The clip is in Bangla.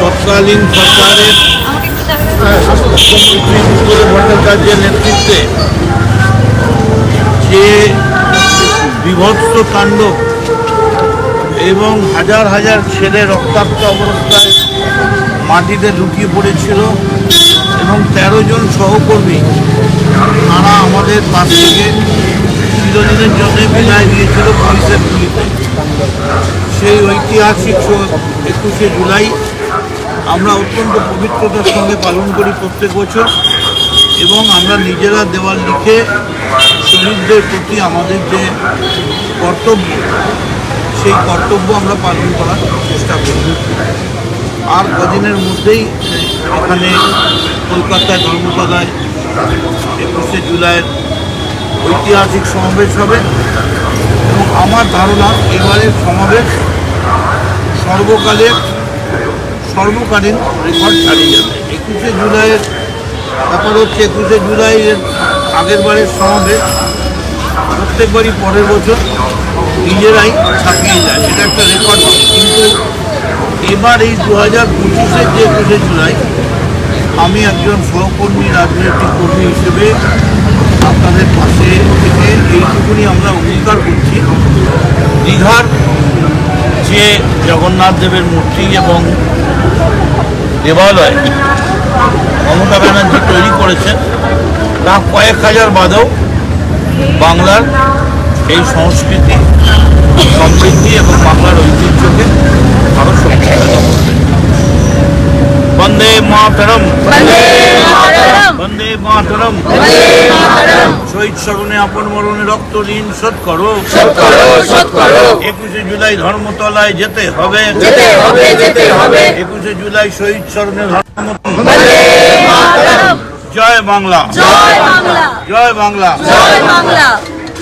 তৎকালীন সরকারের ভট্টাচার্যের নেতৃত্বে যে বিভৎস কাণ্ড এবং হাজার হাজার ছেলে রক্তাক্ত অবস্থায় মাটিতে লুকিয়ে পড়েছিল এবং তেরো জন সহকর্মী তারা আমাদের পাশ থেকে চিরদিনের জন্য বিদায় দিয়েছিল পুলিশের গুলিতে। সেই ঐতিহাসিক একুশে জুলাই আমরা অত্যন্ত পবিত্রতার সঙ্গে পালন করি প্রত্যেক বছর এবং আমরা নিজেরা দেওয়াল লিখে শহীদদের প্রতি আমাদের যে কর্তব্য, সেই কর্তব্য আমরা পালন করার চেষ্টা করি। আর কদিনের মধ্যেই এখানে কলকাতায় ধর্মতলায় একুশে জুলাইয়ের ঐতিহাসিক সমাবেশ হবে। এবং আমার ধারণা এবারের সমাবেশ সর্বকালের সর্বকালীন রেকর্ড ছাড়িয়ে যাবে। একুশে জুলাইয়ের ব্যাপার হচ্ছে একুশে জুলাইয়ের আগের বারের সমাবেশ। প্রত্যেকবারই পরের বছর নিজেরাই ছাপিয়ে যায়। এটা একটা রেকর্ড কিন্তু এবার এই দু হাজার পঁচিশের যে একুশে জুলাই, আমি একজন সহকর্মী, রাজনৈতিক কর্মী হিসেবে আপনাদের পাশে থেকে এইটুকুনি আমরা যে জগন্নাথ দেবের মূর্তি এবং দেবালয় মমতা ব্যানার্জি তৈরি করেছেন তা কয়েক হাজার বাদেও বাংলার এই সংস্কৃতি, সমৃদ্ধি এবং বাংলার ঐতিহ্যকে আরও শক্তিশালী করবে। বন্দে মাতরম। বন্দে মাতরম। শহীদ স্মরণে আপন মরণে রক্ত ঋণ শোধ করো। একুশে জুলাই ধর্মতলায় যেতে হবে। একুশে জুলাই শহীদ স্মরণে জয় বাংলা। জয় বাংলা। জয় বাংলা। জয় বাংলা।